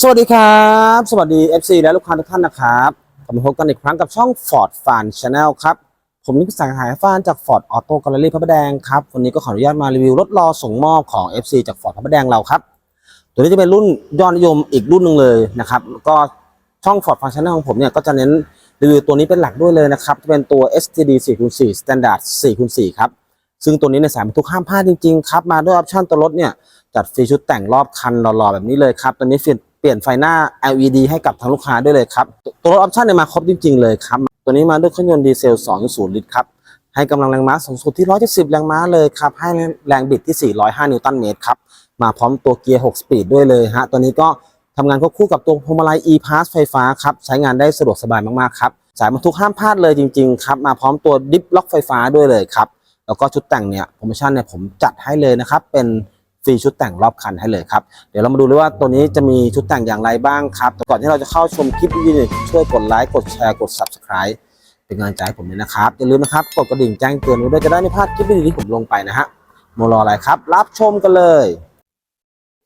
สวัสดีครับ สวัสดี FC และลูกค้าทุกท่านนะครับกลับมาพบกันอีกครั้งกับช่อง Ford Fan Channel ครับ ผมนิกสายหายฟานจาก Ford Auto Gallery พระประแดงครับ วันนี้ก็ขออนุญาตมารีวิวรถรอส่งมอบของ FC จาก Ford พระประแดงเราครับ ตัวนี้จะเป็นรุ่นยอดนิยมอีกรุ่นหนึ่งเลยนะครับ ก็ช่อง Ford Fan Channel ของผมเนี่ยก็จะเน้นรีวิวตัวนี้เป็นหลักด้วยเลยนะครับ จะเป็นตัว STD 4x4 Standard 4x4 ครับ ซึ่งตัวนี้ในสายบรรทุกห้ามพลาดจริงๆครับ มาด้วยออปชั่นตัวรถเนี่ยจัดฟรีชุดแต่งรอบคันหล่อๆแบบนี้เลยครับ ตัวนี้เปลี่ยน เปลี่ยนไฟหน้า LED ให้กับทางลูกค้าด้วยเลยครับ ตัวรถออปชั่นเนี่ยมาครบจริง ๆ เลยครับ ตัวนี้มาด้วยเครื่องยนต์ดีเซล 2.0 ลิตรครับ ให้กำลังแรงม้าสูงสุดที่ 170 แรงม้าเลยครับ ให้แรงบิดที่ 405 นิวตันเมตรครับ มาพร้อมตัวเกียร์ 6 สปีดด้วยเลยฮะ ตัวนี้ก็ทำงานควบคู่กับตัวพวงมาลัย e-pass ไฟฟ้าครับ ใช้งานได้สะดวกสบายมากๆครับ สายบรรทุกห้ามพลาดเลยจริง ๆ ครับ มาพร้อมตัวดิฟล็อกไฟฟ้าด้วยเลยครับ แล้วก็ชุดแต่งเนี่ยโปรโมชั่นเนี่ยผมจัดให้เลยนะครับ เป็น ฟรีชุดแต่งรอบคันให้เลยครับ เดี๋ยวเรามาดูเลยว่าตัวนี้จะมีชุดแต่งอย่างไรบ้างครับแต่ก่อนที่เราจะเข้าชมคลิปวิดีโอช่วยกดไลค์กดแชร์กด subscribe เป็นกำลังใจให้ผมด้วยนะครับ อย่าลืมนะครับกดกระดิ่งแจ้งเตือนไว้ด้วยจะได้ไม่พลาดคลิปวิดีโอที่ผมลงไปนะฮะโมรออะไรครับ รับชมกันเลย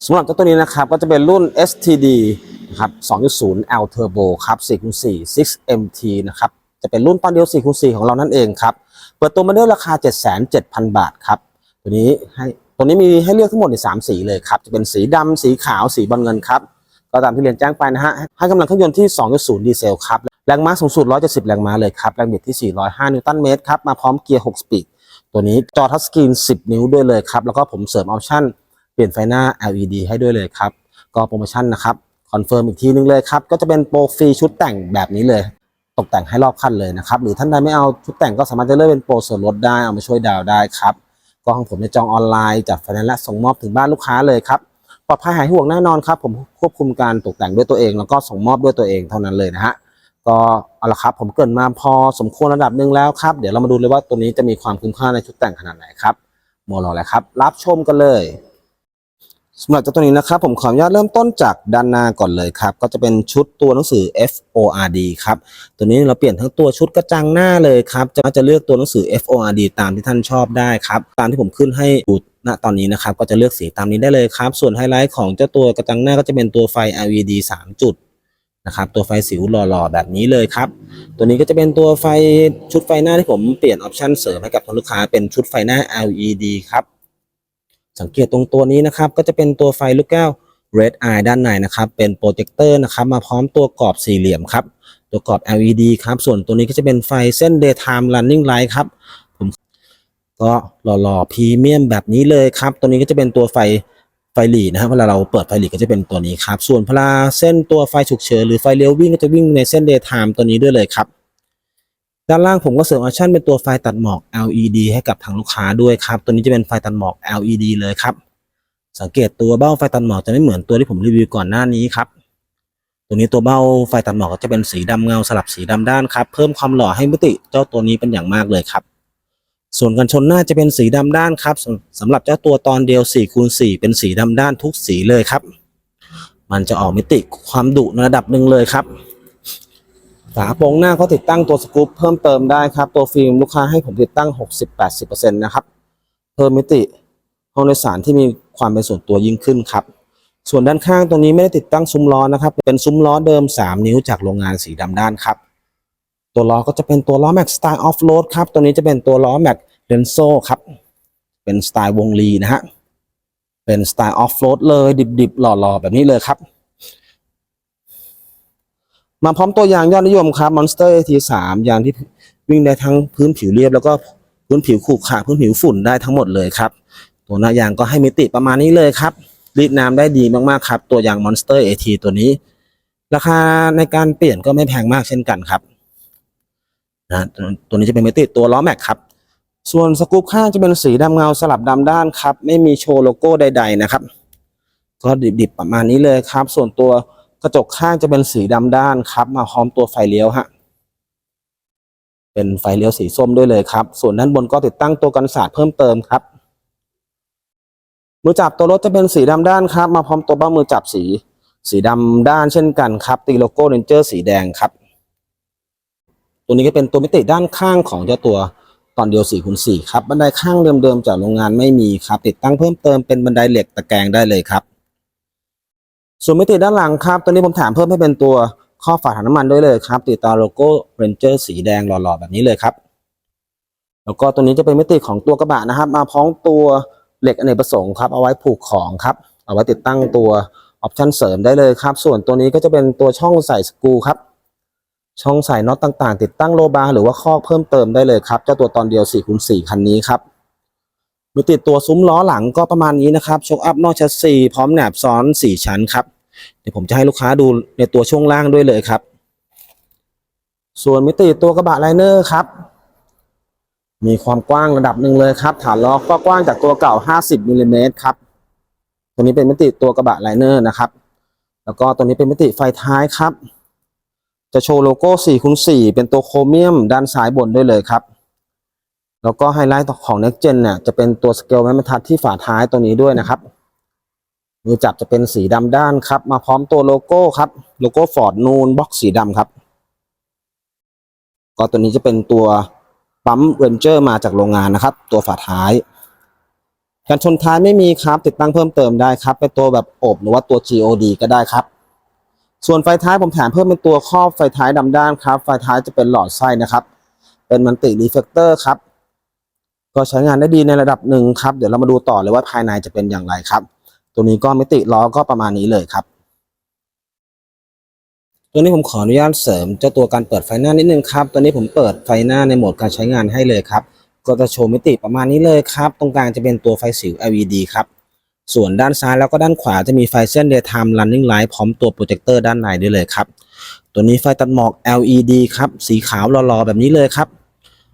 สำหรับเจ้าตัวนี้นะครับก็จะเป็นรุ่น STD นะครับ 2.0 L Turbo ครับ4.4 6MT นะครับ จะเป็นรุ่นตอนเดียว4.4 ของเรานั่นเองครับ เปิดตัวมาด้วยราคา 77,000 บาทครับ ตัวนี้ให้ ตัวนี้มีให้เลือกทั้งหมดในสามสีเลยครับ จะเป็นสีดำสีขาวสีบอลเงินครับ ก็ตามที่เรียนแจ้งไปนะฮะ ให้กำลังเครื่องยนต์ที่ 2.0 ดีเซลครับ แรงม้าสูงสุด 170 แรงม้าเลยครับ แรงบิดที่ 405 นิวตันเมตรครับ มาพร้อมเกียร์ 6 สปีด ตัวนี้จอทัชสกรีน 10 นิ้วด้วยเลยครับ แล้วก็ผมเสริมออปชั่นเปลี่ยนไฟหน้า LED ให้ด้วยเลยครับ ก็โปรโมชั่นนะครับคอนเฟิร์มอีกทีนึงเลยครับ ก็จะเป็นโปรฟรีชุดแต่งแบบนี้เลย ตกแต่งให้รอบคันเลยนะครับ หรือท่านใดไม่เอาชุดแต่งก็สามารถจะเลือกเป็นโปรส่วนลดได้ เอามาช่วยดาวได้ครับ ก็ของผมจะจองออนไลน์จัดไฟแนนซ์และส่งมอบถึงบ้านลูกค้าเลยครับปลอดภัยหายห่วงแน่นอนครับผมควบคุมการตกแต่งด้วยตัวเอง แล้วก็ส่งมอบด้วยตัวเองเท่านั้นเลยนะฮะก็เอาละครับผมเกินมาพอสมควรระดับหนึ่งแล้วครับ เดี๋ยวเรามาดูเลยว่าตัวนี้จะมีความคุ้มค่าในชุดแต่งขนาดไหนครับโมรอแล้วครับ รับชมกันเลย สำหรับเจ้าตัวนี้นะครับผมขออนุญาตเริ่มต้นจากด้านหน้าก่อนเลยครับ ก็จะเป็นชุดตัวหนังสือ FORD ครับตัวนี้เราเปลี่ยนทั้งตัวชุดกระจังหน้าเลยครับจะจะเลือกตัวหนังสือ FORD ตามที่ท่านชอบได้ครับ ตามที่ผมขึ้นให้ดูณตอนนี้นะครับก็จะเลือกสีตามนี้ได้เลยครับ ส่วนไฮไลท์ของเจ้าตัวกระจังหน้าก็จะเป็นตัวไฟ LED 3 จุดนะครับตัวไฟสิวหล่อๆ แบบนี้เลยครับ ตัวนี้ก็จะเป็นตัวไฟชุดไฟหน้าที่ผมเปลี่ยนออปชั่นเสริมให้กับทางลูกค้าเป็นชุดไฟหน้า LED ครับ สังเกตตรงตัวนี้นะครับ ก็จะเป็นตัวไฟลูกแก้ว Red Eye ด้านในนะครับ เป็นโปรเจคเตอร์นะครับมาพร้อมตัวกรอบสี่เหลี่ยมครับ ตัวกรอบ LED ครับ ส่วนตัวนี้ก็จะเป็นไฟเส้น Daytime Running Light ครับผมก็หล่อๆพรีเมียมแบบนี้เลยครับ ตัวนี้ก็จะเป็นตัวไฟไฟหลีนะครับเวลาเราเปิดไฟหลีก็จะเป็นตัวนี้ครับ ส่วนพลาเส้นตัวไฟฉุกเฉินหรือไฟเลี้ยววิ่งก็จะวิ่งในเส้น Daytime ตัวนี้ด้วยเลยครับ ด้านล่างผมก็เสริมออปชั่นเป็นตัวไฟตัดหมอก LED ให้กับทางลูกค้าด้วยครับ ตัวนี้จะเป็นไฟตัดหมอก LED เลยครับ สังเกตตัวเบ้าไฟตัดหมอกจะไม่เหมือนตัวที่ผมรีวิวก่อนหน้านี้ครับ ตัวนี้ตัวเบ้าไฟตัดหมอกก็จะเป็นสีดำเงาสลับสีดำด้านครับ เพิ่มความหล่อให้มิติเจ้าตัวนี้เป็นอย่างมากเลยครับ ส่วนกันชนหน้าจะเป็นสีดำด้านครับสำสำหรับเจ้าตัวตอนเดียว4คูณ4เป็นสีดำด้านทุกสีเลยครับ มันจะออกมิติความดุในระดับหนึ่งเลยครับ ฝาโปรงหน้าก็ติดตั้งตัวสกู๊ปเพิ่มเติมได้ครับ ตัวฟิล์มลูกค้าให้ผมติดตั้ง 60-80%นะครับ เพิ่มมิติห้องโดยสารที่มีความเป็นส่วนตัวยิ่งขึ้นครับ ส่วนด้านข้างตรงนี้ไม่ได้ติดตั้งซุ้มล้อนะครับ เป็นซุ้มล้อเดิม 3 นิ้วจากโรงงานสีดำด้านครับ ตัวล้อก็จะเป็นตัวล้อแม็กสไตล์ออฟโรดครับ ตัวนี้จะเป็นตัวล้อแม็กเรนโซครับ เป็นสไตล์วงลีนะฮะ เป็นสไตล์ออฟโรดเลยดิบๆหล่อๆแบบนี้เลยครับ มาพร้อมตัวยางยอดนิยมครับ Monster AT3 ยางที่วิ่งได้ทั้งพื้นผิวเรียบ แล้วก็พื้นผิวขรุขระพื้นผิวฝุ่นได้ทั้งหมดเลยครับ ตัวหน้ายางก็ให้มิติประมาณนี้เลยครับรีดน้ำได้ดีมากๆครับ ตัวยาง Monster AT ตัวนี้ ราคาในการเปลี่ยนก็ไม่แพงมากเช่นกันครับนะตัวนี้จะเป็นมิติตัวล้อแม็กครับ ส่วนสกู๊ปข้างจะเป็นสีดำเงาสลับดำด้านครับ ไม่มีโชว์โลโก้ใด ๆ นะครับ ก็ดิบๆประมาณนี้เลยครับ ส่วนตัว กระจกข้างจะเป็นสีดำด้านครับ มาพร้อมตัวไฟเลี้ยวฮะเป็นไฟเลี้ยวสีส้มด้วยเลยครับ ส่วนด้านบนก็ติดตั้งตัวกันศาสตร์เพิ่มเติมครับ มือจับตัวรถจะเป็นสีดำด้านครับ มาพร้อมตัวเบ้ามือจับสี สีดำด้านเช่นกันครับ ตีโลโก้เรนเจอร์สีแดงครับ ตัวนี้ก็เป็นตัวมิติด้านข้างของเจ้าตัวตอนเดียว4คูณ4ครับ บันไดข้างเดิมๆจากโรงงานไม่มีครับ ติดตั้งเพิ่มเติมเป็นบันไดเหล็กตะแกรงได้เลยครับ ส่วนมิติด้านหลังครับ ตัวนี้ผมแถมเพิ่มให้เป็นตัวข้อฝาถังน้ำมันด้วยเลยครับ ติดตาโลโก้ Ranger สีแดงหล่อๆแบบนี้เลยครับ แล้วก็ตัวนี้จะเป็นมิติของตัวกระบะนะครับ มาพร้อมตัวเหล็กอเนกประสงค์ครับ เอาไว้ผูกของครับ เอาไว้ติดตั้งตัวออปชันเสริมได้เลยครับ ส่วนตัวนี้ก็จะเป็นตัวช่องใส่สกรูครับ ช่องใส่น็อตต่างๆ ติดตั้งโลบาร์หรือว่าข้อเพิ่มเติมได้เลยครับ เจ้าตัวตอนเดียว4คูณ4คันนี้ครับ มีติดตัวซุ้มล้อหลังก็ประมาณนี้นะครับโชคอัพนอกแชสซีพร้อมแหนบซ้อน 4 ชั้นครับ เดี๋ยวผมจะให้ลูกค้าดูในตัวช่วงล่างด้วยเลยครับ ส่วนมิติตัวกระบะไลเนอร์ครับ มีความกว้างระดับหนึ่งเลยครับ ฐานล้อก็กว้างจากตัวเก่า 50มิลลิเมตรครับตัวนี้เป็นมิติตัวกระบะไลเนอร์นะครับ แล้วก็ตัวนี้เป็นมิติไฟท้ายครับ จะโชว์โลโก้4คูณ4เป็นตัวโครเมียมด้านซ้ายบนด้วยเลยครับ แล้วก็ไฮไลท์ของ Next Gen เนี่ยจะเป็นตัวสเกลไม้บรรทัดที่ฝาท้ายตัวนี้ด้วยนะครับมือจับจะเป็นสีดำด้านครับ มาพร้อมตัวโลโก้ครับ โลโก้ฟอร์ดนูนบ็อกสีดำครับ ก็ตัวนี้จะเป็นตัวปั๊มเรนเจอร์มาจากโรงงานนะครับ ตัวฝาท้ายการชนท้ายไม่มีครับ ติดตั้งเพิ่มเติมได้ครับ เป็นตัวแบบอบหรือว่าตัว GOD ก็ได้ครับ ส่วนไฟท้ายผมแถมเพิ่มเป็นตัวครอบไฟท้ายดำด้านครับ ไฟท้ายจะเป็นหลอดไส้นะครับ เป็นมันติรีเฟกเตอร์ครับ ก็ใช้งานได้ดีในระดับหนึ่งครับ เดี๋ยวเรามาดูต่อเลยว่าภายในจะเป็นอย่างไรครับ ตัวนี้ก็มิติล้อก็ประมาณนี้เลยครับ ตัวนี้ผมขออนุญาตเสริมเจ้าตัวการเปิดไฟหน้านิดนึงครับ ตัวนี้ผมเปิดไฟหน้าในโหมดการใช้งานให้เลยครับ ก็จะโชว์มิติประมาณนี้เลยครับ ตรงกลางจะเป็นตัวไฟสิว LED ครับ ส่วนด้านซ้ายแล้วก็ด้านขวาจะมีไฟเส้น daytime running light พร้อมตัวโปรเจคเตอร์ด้านในด้วยเลยครับ ตัวนี้ไฟตัดหมอก LED ครับ สีขาวหล่อๆแบบนี้เลยครับ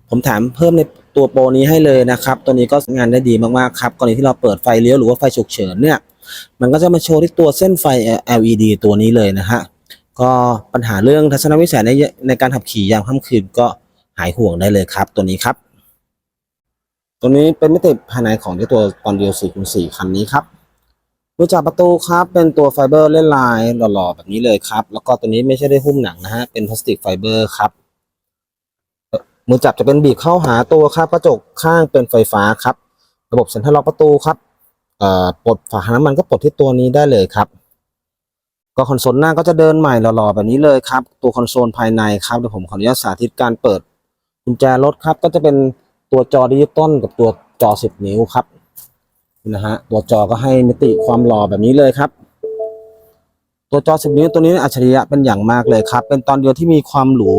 ผมแถมเพิ่มใน ตัวโปรนี้ให้เลยนะครับ ตัวนี้ก็งานได้ดีมากๆครับกรณีที่เราเปิดไฟเลี้ยวหรือว่าไฟฉุกเฉินเนี่ย มันก็จะมาโชว์ที่ตัวเส้นไฟ LED ตัวนี้เลยนะฮะ ก็ปัญหาเรื่องทัศนวิสัยในในการขับขี่ยามค่ำคืนก็หายห่วงได้เลยครับ ตัวนี้ครับ ตัวนี้เป็นมิติภายในของที่ตัวตอนเดียว4คูณ4คันนี้ครับดูจากประตูครับเป็นตัวไฟเบอร์เล่นลายหล่อๆแบบนี้เลยครับ แล้วก็ตัวนี้ไม่ใช่ได้หุ้มหนังนะฮะเป็นพลาสติกไฟเบอร์ครับ มือจับจะเป็นบีบเข้าหาตัวครับกระจกข้างเป็นไฟฟ้าครับ ระบบเซ็นทรัลล็อกประตูครับเอ่อปลดฝาน้ำมันก็ปลดที่ตัวนี้ได้เลยครับ ก็คอนโซลหน้าก็จะเดินใหม่หล่อๆแบบนี้เลยครับ ตัวคอนโซลภายในครับเดี๋ยวผมขออนุญาตสาธิตการเปิดกุญแจรถครับ ก็จะเป็นตัวจอดิจิตอลกับตัวจอ 10 นิ้วครับนี่นะฮะตัวจอก็ให้มิติความหล่อแบบนี้เลยครับ ตัวจอ 10 นิ้วตัวนี้อัจฉริยะเป็นอย่างมากเลยครับ เป็นตอนเดียวที่มีความหรู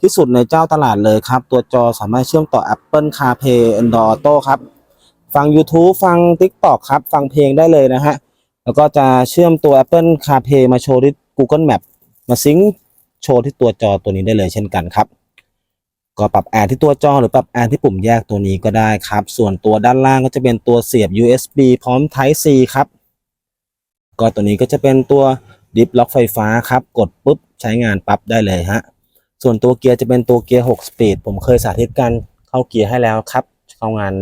ที่สุดในเจ้าตลาดเลยครับ ตัวจอสามารถเชื่อมต่อ Apple CarPlay Android Auto ครับ ฟัง YouTube ฟัง TikTok ครับ ฟังเพลงได้เลยนะฮะ แล้วก็จะเชื่อมตัว Apple CarPlay มาโชว์ที่ Google Map มาซิงโชว์ที่ตัวจอตัวนี้ได้เลยเช่นกันครับ ก็ปรับแอร์ที่ตัวจอหรือปรับแอร์ที่ปุ่มแยกตัวนี้ก็ได้ครับ ส่วนตัวด้านล่างก็จะเป็นตัวเสียบ USB พร้อม Type C ครับ ก็ตัวนี้ก็จะเป็นตัว ดิฟล็อกไฟฟ้าครับ กดปุ๊บใช้งานปั๊บได้เลยฮะ ส่วนตัวเกียร์จะเป็นตัวเกียร์ 6 สปีด ผมเคยสาธิตการเข้าเกียร์ให้แล้วครับ เข้างาน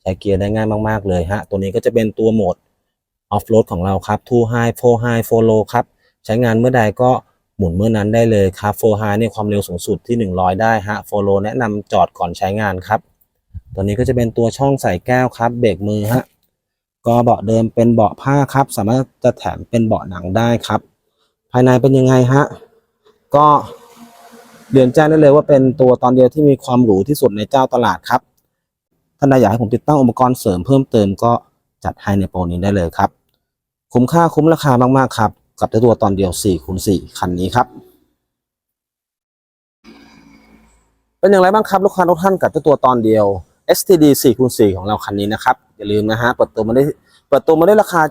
ใช้เกียร์ได้ง่ายมากๆเลยฮะ ตัวนี้ก็จะเป็นตัวโหมดออฟโรดของเราครับ two high four high four low ครับ ใช้งานเมื่อใดก็หมุนเมื่อนั้นได้เลยครับ four high เนี่ยความเร็วสูงสุดที่ 100 ได้ฮะ four low แนะนำจอดก่อนใช้งานครับ ตัวนี้ก็จะเป็นตัวช่องใส่แก้วครับ เบรกมือฮะ ก็เบาะเดิมเป็นเบาะผ้าครับ สามารถจะแถมเป็นเบาะหนังได้ครับ ภายในเป็นยังไงฮะ ก็เรียนแจ้งได้เลยว่าเป็นตัวตอนเดียวที่มีความหรูที่สุดในเจ้าตลาดครับท่านใดอยากให้ผมติดตั้งอุปกรณ์เสริมเพิ่มเติมก็จัดให้ในโปรนี้ได้เลยครับ คุ้มค่าคุ้มราคามากๆครับ กับเจ้าตัวตอนเดียว4คูณ4คันนี้ครับ เป็นอย่างไรบ้างครับลูกค้าทุกท่านกับเจ้าตัวตอนเดียว STD 4คูณ4ของเราคันนี้นะครับ อย่าลืมนะฮะเปิดตัวมาได้เปิดตัวมาได้ราคา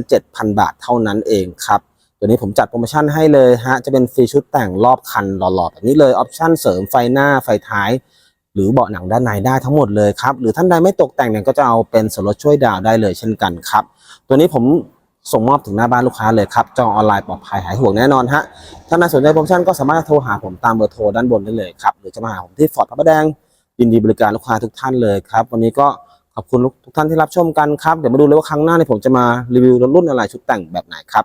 77,000 บาทเท่านั้นเองครับ ตัวนี้ผมจัดโปรโมชั่นให้เลยฮะ จะเป็นฟรีชุดแต่งรอบคันหล่อๆแบบนี้เลย ออปชั่นเสริมไฟหน้าไฟท้าย หรือเบาะหนังด้านในได้ทั้งหมดเลยครับ หรือท่านใดไม่ตกแต่งเนี่ยก็จะเอาเป็นส่วนลดช่วยดาวได้เลยเช่นกันครับ ตัวนี้ผมส่งมอบถึงหน้าบ้านลูกค้าเลยครับจองออนไลน์ปลอดภัยหายห่วงแน่นอนฮะถ้าน่าสนใจโปรโมชั่นก็สามารถโทรหาผมตามเบอร์โทรด้านบนได้เลยครับหรือจะมาหาผมที่ฟอร์ดพระประแดงยินดีบริการลูกค้าทุกท่านเลยครับ วันนี้ก็ขอบคุณทุกท่านที่รับชมกันครับ เดี๋ยวมาดูเลยว่าครั้งหน้าเนี่ยผมจะมารีวิวรถรุ่นอะไรชุดแต่งแบบไหนครับ